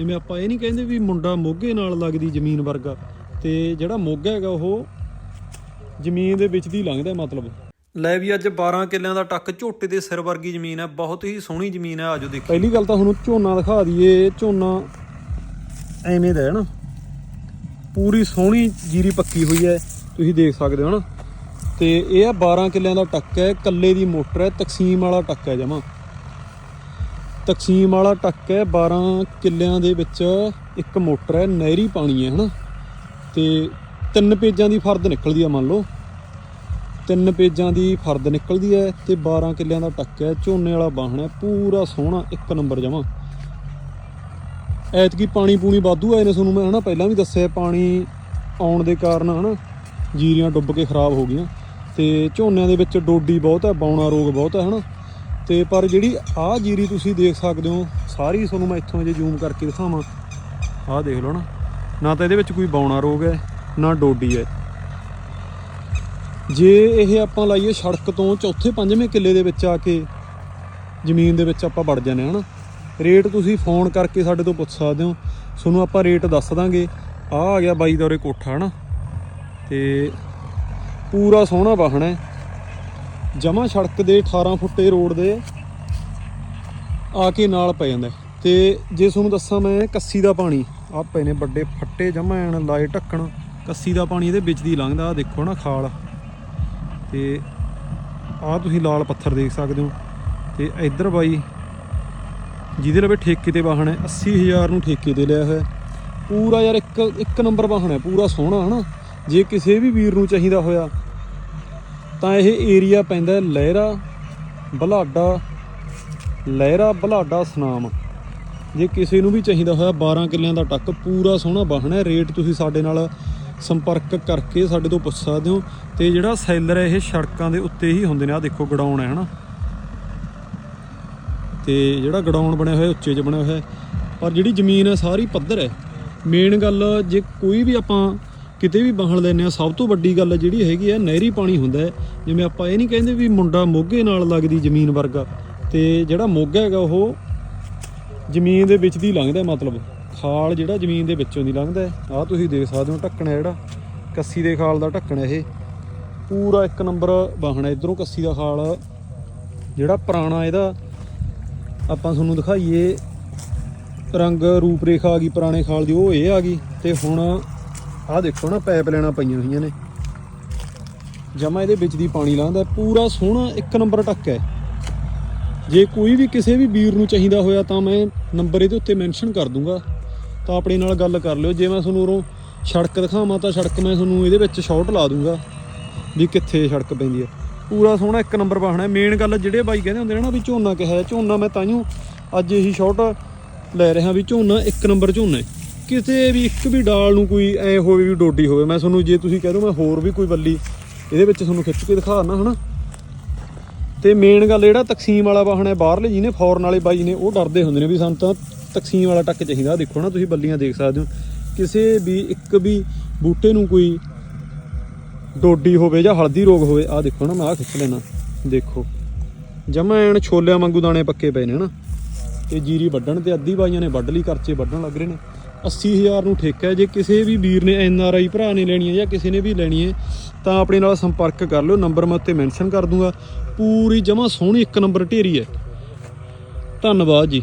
ਜਿਵੇਂ ਆਪਾਂ ਇਹ ਨਹੀਂ ਕਹਿੰਦੇ ਵੀ ਮੁੰਡਾ ਮੋਗੇ ਨਾਲ ਲੱਗਦੀ ਜ਼ਮੀਨ ਵਰਗਾ ਤੇ ਜਿਹੜਾ ਮੋਗਾ ਹੈਗਾ ਉਹ ਜ਼ਮੀਨ ਦੇ ਵਿੱਚ ਦੀ ਲੰਘਦਾ ਮਤਲਬ। ਲੈ ਵੀ ਅੱਜ 12 ਕਿੱਲਿਆਂ ਦਾ ਟੱਕ ਝੋਟੇ ਦੇ ਸਿਰ ਵਰਗੀ ਜ਼ਮੀਨ ਹੈ ਬਹੁਤ ਹੀ ਸੋਹਣੀ ਜ਼ਮੀਨ ਹੈ ਆਜੋ ਦੇਖੀ ਪਹਿਲੀ ਗੱਲ ਤਾਂ ਤੁਹਾਨੂੰ ਝੋਨਾ ਦਿਖਾ ਦਈਏ ਝੋਨਾ ਐਵੇਂ ਦਾ ਹੈ ਨਾ ਪੂਰੀ ਸੋਹਣੀ ਜੀਰੀ ਪੱਕੀ ਹੋਈ ਹੈ ਤੁਸੀਂ ਦੇਖ ਸਕਦੇ ਹੋ ਨਾ। ਤੇ ਇਹ ਆ 12 ਕਿੱਲਿਆਂ ਦਾ ਟੱਕ ਹੈ ਕੱਲੇ ਦੀ ਮੋਟਰ ਹੈ ਤਕਸੀਮ ਵਾਲਾ ਟੱਕ ਹੈ ਜਮਾ। ਤਕਸੀਮ ਵਾਲਾ ਟੱਕ ਹੈ 12 ਕਿੱਲਿਆਂ ਦੇ ਵਿੱਚ ਇੱਕ ਮੋਟਰ ਹੈ, ਨਹਿਰੀ ਪਾਣੀ ਹੈ, ਹਨਾ? ਤੇ ਤਿੰਨ ਪੇਜਾਂ ਦੀ ਫਰਦ ਨਿਕਲਦੀ ਆ, ਮੰਨ ਲਓ। ਤਿੰਨ ਪੇਜਾਂ ਦੀ ਫਰਦ ਨਿਕਲਦੀ ਹੈ ਤੇ 12 ਕਿੱਲਿਆਂ ਦਾ ਟੱਕ ਹੈ, ਝੋਨੇ ਵਾਲਾ ਬਾਹਣ ਹੈ, ਪੂਰਾ ਸੋਹਣਾ ਇੱਕ ਨੰਬਰ ਜਮਾ। ਐਤਕੀ ਪਾਣੀ ਪੂਣੀ ਵਾਧੂ ਆਏ ਨੇ ਤੁਹਾਨੂੰ ਮੈਂ, ਹਨਾ, ਪਹਿਲਾਂ ਵੀ ਦੱਸਿਆ, ਪਾਣੀ ਆਉਣ ਦੇ ਕਾਰਨ, ਹਨਾ, ਜੀਰੀਆਂ ਡੁੱਬ ਕੇ ਖਰਾਬ ਹੋ ਗਈਆਂ। ਤੇ ਝੋਨਿਆਂ ਦੇ ਵਿੱਚ ਡੋਡੀ ਬਹੁਤ ਹੈ, ਬੌਣਾ ਰੋਗ ਬਹੁਤ ਹੈ, ਹਨਾ? ਤੇ ਪਰ ਜਿਹੜੀ ਆਹ ਜੀਰੀ ਤੁਸੀਂ ਦੇਖ ਸਕਦੇ ਹੋ, ਸਾਰੀ ਤੁਹਾਨੂੰ ਮੈਂ ਇੱਥੋਂ ਜੇ ਜ਼ੂਮ ਕਰਕੇ ਦਿਖਾਵਾਂ। ਆਹ ਦੇਖ ਲਓ ਨਾ ਨਾ ਤਾਂ ਇਹਦੇ ਵਿੱਚ ਕੋਈ ਬੌਣਾ ਰੋਗ ਹੈ, ਨਾ ਡੋਡੀ ਹੈ। ਜੇ ਇਹ ਆਪਾਂ ਲਾਈਏ ਸੜਕ ਤੋਂ ਚੌਥੇ ਪੰਜਵੇਂ ਕਿੱਲੇ ਦੇ ਵਿੱਚ ਆ ਕੇ ਜ਼ਮੀਨ ਦੇ ਵਿੱਚ ਆਪਾਂ ਵੜ ਜਾਂਦੇ ਹਾਂ ਨਾ, ਰੇਟ ਤੁਸੀਂ ਫੋਨ ਕਰਕੇ ਸਾਡੇ ਤੋਂ ਪੁੱਛ ਸਕਦੇ ਹੋ। ਤੁਹਾਨੂੰ ਆਪਾਂ ਰੇਟ ਦੱਸ ਦਾਂਗੇ। ਆ ਆ ਗਿਆ ਬਾਈ ਦਾ ਉਰੇ ਕੋਠਾ ਹਨਾ ਤੇ ਪੂਰਾ ਸੋਹਣਾ ਵਾਹਣਾ ਹੈ। ਜਮਾ ਸੜਕ ਦੇ 18 ਫੁੱਟੇ ਰੋਡ ਦੇ ਆ ਕੇ ਨਾਲ ਪੈ ਜਾਂਦਾ ਹੈ। ਤੇ ਜੇ ਤੁਹਾਨੂੰ ਦੱਸਾਂ ਮੈਂ ਕੱਸੀ ਦਾ ਪਾਣੀ ਆ ਪਏ ਨੇ ਵੱਡੇ ਫੱਟੇ ਜਮਾ ਐਨ ਲਾਏ ਢੱਕਣ। ਕੱਸੀ ਦਾ ਪਾਣੀ ਇਹਦੇ ਵਿੱਚ ਦੀ ਲੰਘਦਾ ਆ ਦੇਖੋ ਨਾ ਖਾਲ। ਤੇ ਆ ਤੁਸੀਂ ਲਾਲ ਪੱਥਰ ਦੇਖ ਸਕਦੇ ਹੋ। ਤੇ ਇੱਧਰ ਬਾਈ, ਜਿਹਦੇ ਲਵੇ ਠੇਕੇ ਤੇ ਵਾਹਣ ਹੈ 80000 ਨੂੰ ਠੇਕੇ ਤੇ ਲਿਆ ਹੋਇਆ। ਪੂਰਾ ਯਾਰ ਇੱਕ ਇੱਕ ਨੰਬਰ ਵਾਹਣ ਹੈ, ਪੂਰਾ ਸੋਹਣਾ, ਹਨਾ? ਜੇ ਕਿਸੇ ਵੀ ਵੀਰ ਨੂੰ ਚਾਹੀਦਾ ਹੋਇਆ ਤਾਂ ਇਹ ਏਰੀਆ ਪੈਂਦਾ ਲਹਿਰਾ, ਬਲਾਡਾ ਲਹਿਰਾ, ਬਲਾਡਾ ਸਨਾਮ। ਜੇ ਕਿਸੇ ਨੂੰ ਵੀ ਚਾਹੀਦਾ ਹੋਇਆ 12 ਕਿੱਲਿਆਂ ਦਾ ਟੱਕ, ਪੂਰਾ ਸੋਹਣਾ ਵਾਹਣ ਰੇਟ ਤੁਸੀਂ ਸਾਡੇ ਨਾਲ ਸੰਪਰਕ ਕਰਕੇ ਸਾਡੇ ਤੋਂ ਪੁੱਛ ਸਕਦੇ ਹੋ। ਤੇ ਜਿਹੜਾ ਸੈਲਰ ਹੈ, ਇਹ ਸੜਕਾਂ ਦੇ ਉੱਤੇ ਹੀ ਹੁੰਦੇ ਨੇ। ਆ ਦੇਖੋ ਗਡਾਉਣ ਹੈ, ਹਨਾ? ਤੇ ਜਿਹੜਾ ਗਡਾਉਣ ਬਣਿਆ ਹੋਇਆ, ਉੱਚੇ 'ਚ ਬਣਿਆ ਹੋਇਆ ਪਰ ਜਿਹੜੀ ਜ਼ਮੀਨ ਹੈ, ਸਾਰੀ ਪੱਧਰ ਹੈ। ਮੇਨ ਗੱਲ, ਜੇ ਕੋਈ ਵੀ ਆਪਾਂ ਕਿਤੇ ਵੀ ਬਾਹਣ ਲੈਨੇ ਆ ਸਭ ਤੋਂ ਵੱਡੀ ਗੱਲ ਜਿਹੜੀ ਹੈਗੀ ਹੈ ਨਹਿਰੀ ਪਾਣੀ ਹੁੰਦਾ ਹੈ। ਜਿਵੇਂ ਆਪਾਂ ਇਹ ਨਹੀਂ ਕਹਿੰਦੇ ਵੀ ਮੁੰਡਾ ਮੋਗੇ ਨਾਲ ਲੱਗਦੀ ਜ਼ਮੀਨ ਵਰਗਾ, ਤੇ ਜਿਹੜਾ ਮੋਗਾ ਹੈਗਾ ਉਹ ਜ਼ਮੀਨ ਦੇ ਵਿੱਚ ਦੀ ਲੰਘਦਾ ਮਤਲਬ। ਖਾਲ ਜਿਹੜਾ ਜ਼ਮੀਨ ਦੇ ਵਿੱਚੋਂ ਦੀ ਲੰਘਦਾ ਆਹ ਤੁਸੀਂ ਦੇਖ ਸਕਦੇ ਹੋ ਢੱਕਣਾ ਜਿਹੜਾ, ਕੱਸੀ ਦੇ ਖਾਲ ਦਾ ਢੱਕਣਾ ਇਹ। ਪੂਰਾ ਇੱਕ ਨੰਬਰ ਬਾਹਣਾ ਇਧਰੋਂ ਕੱਸੀ ਦਾ ਖਾਲ। ਜਿਹੜਾ ਪੁਰਾਣਾ ਇਹਦਾ, ਆਪਾਂ ਤੁਹਾਨੂੰ ਦਿਖਾਈਏ। ਰੰਗ ਰੂਪ ਰੇਖਾ ਆ ਗਈ, ਪੁਰਾਣੇ ਖਾਲ ਦੀ, ਉਹ ਇਹ ਆ ਗਈ। ਤੇ ਹੁਣ ਆਹ ਦੇਖੋ ਨਾ ਪਾਈਪ ਲੈਣਾ ਪਈਆਂ ਹੋਈਆਂ ਨੇ। ਜਮਾ ਇਹਦੇ ਵਿੱਚ ਦੀ ਪਾਣੀ ਲਾਂਦਾ ਪੂਰਾ ਸੋਹਣਾ ਇੱਕ ਨੰਬਰ ਟੱਕ ਹੈ। ਜੇ ਕੋਈ ਵੀ ਕਿਸੇ ਵੀ ਵੀਰ ਨੂੰ ਚਾਹੀਦਾ ਹੋਇਆ ਤਾਂ ਮੈਂ ਨੰਬਰ ਇਹਦੇ ਉੱਤੇ ਮੈਂਸ਼ਨ ਕਰ ਦੂੰਗਾ। ਤਾਂ ਆਪਣੇ ਨਾਲ ਗੱਲ ਕਰ ਲਿਓ। ਜੇ ਮੈਂ ਤੁਹਾਨੂੰ ਉਰੋਂ ਸੜਕ ਦਿਖਾਵਾਂ ਤਾਂ ਸੜਕ ਮੈਂ ਤੁਹਾਨੂੰ ਇਹਦੇ ਵਿੱਚ ਸ਼ਾਰਟ ਲਾ ਦੂੰਗਾ ਵੀ ਕਿੱਥੇ ਸੜਕ ਪੈਂਦੀ ਹੈ। ਪੂਰਾ ਸੋਹਣਾ ਇੱਕ ਨੰਬਰ ਵਾਹਣਾ ਮੇਨ ਗੱਲ ਜਿਹੜੇ ਬਾਈ ਕਹਿੰਦੇ ਹੁੰਦੇ ਨੇ ਨਾ ਵੀ ਝੋਨਾ ਕਿਹਾ ਹੈ। ਝੋਨਾ ਮੈਂ ਤਾਂਹੀਓ ਅੱਜ ਇਹੀ ਸ਼ਾਰਟ ਲੈ ਰਿਹਾ ਵੀ ਝੋਨਾ ਇੱਕ ਨੰਬਰ ਝੋਨਾ ਹੈ। ਕਿਸੇ ਵੀ ਇੱਕ ਵੀ ਡਾਲ ਨੂੰ ਕੋਈ ਐ ਹੋਵੇ ਵੀ ਡੋਡੀ ਹੋਵੇ, ਮੈਂ ਤੁਹਾਨੂੰ ਜੇ ਤੁਸੀਂ ਕਹਿ ਦੋ ਮੈਂ ਹੋਰ ਵੀ ਕੋਈ ਬੱਲੀ ਇਹਦੇ ਵਿੱਚ ਤੁਹਾਨੂੰ ਖਿੱਚ ਕੇ ਦਿਖਾ ਦਿਖਾਣਾ ਹਨਾ? ਤੇ ਮੇਨ ਗੱਲ ਜਿਹੜਾ ਤਕਸੀਮ ਵਾਲਾ ਵਾਹਣ ਹੈ ਬਾਹਰਲੇ, ਜਿਹਨੇ ਫੌਰਨ ਵਾਲੇ ਬਾਈ ਨੇ, ਉਹ ਡਰਦੇ ਹੁੰਦੇ ਨੇ ਵੀ ਸਾਨੂੰ ਤਾਂ ਤਕਸੀਮ ਵਾਲਾ ਟੱਕ ਚਾਹੀਦਾ। ਦੇਖੋ ਨਾ, ਤੁਸੀਂ ਬੱਲੀਆਂ ਦੇਖ ਸਕਦੇ ਹੋ। ਕਿਸੇ ਵੀ ਇੱਕ ਵੀ ਬੂਟੇ ਨੂੰ ਕੋਈ ਡੋਡੀ ਹੋਵੇ ਜਾਂ ਹਲਦੀ ਰੋਗ ਹੋਵੇ, ਆਹ ਦੇਖੋ ਨਾ, ਮੈਂ ਆਹ ਖਿੱਚ ਲੈਣਾ। ਦੇਖੋ। ਜਮਾ ਐਨ ਛੋਲਿਆਂ ਵਾਂਗੂ ਦਾਣੇ ਪੱਕੇ ਪਏ ਨੇ, ਹਨਾ? ਤੇ ਜੀਰੀ ਵੱਢਣ ਤੇ ਅੱਧੀ ਬਾਈਆਂ ਨੇ ਵੱਢ ਲਈ, ਕਰਚੇ ਵੱਢਣ ਲੱਗ ਰਹੇ ਨੇ। 80000 ਨੂੰ ਠੇਕਾ ਹੈ। ਜੇ ਕਿਸੇ ਵੀ ਵੀਰ ਨੇ ਐਨ ਆਰ ਆਈ ਭਰਾ ਨੇ ਲੈਣੀ ਹੈ ਜਾਂ ਕਿਸੇ ਨੇ ਵੀ ਲੈਣੀ ਹੈ, ਤਾਂ ਆਪਣੇ ਨਾਲ ਸੰਪਰਕ ਕਰ ਲਿਓ। ਨੰਬਰ ਮੈਂ ਉੱਤੇ ਮੈਂਸ਼ਨ ਕਰ ਦੂੰਗਾ। ਪੂਰੀ ਜਮਾ ਸੋਹਣੀ ਇੱਕ ਨੰਬਰ ਢੇਰੀ ਹੈ। ਧੰਨਵਾਦ ਜੀ।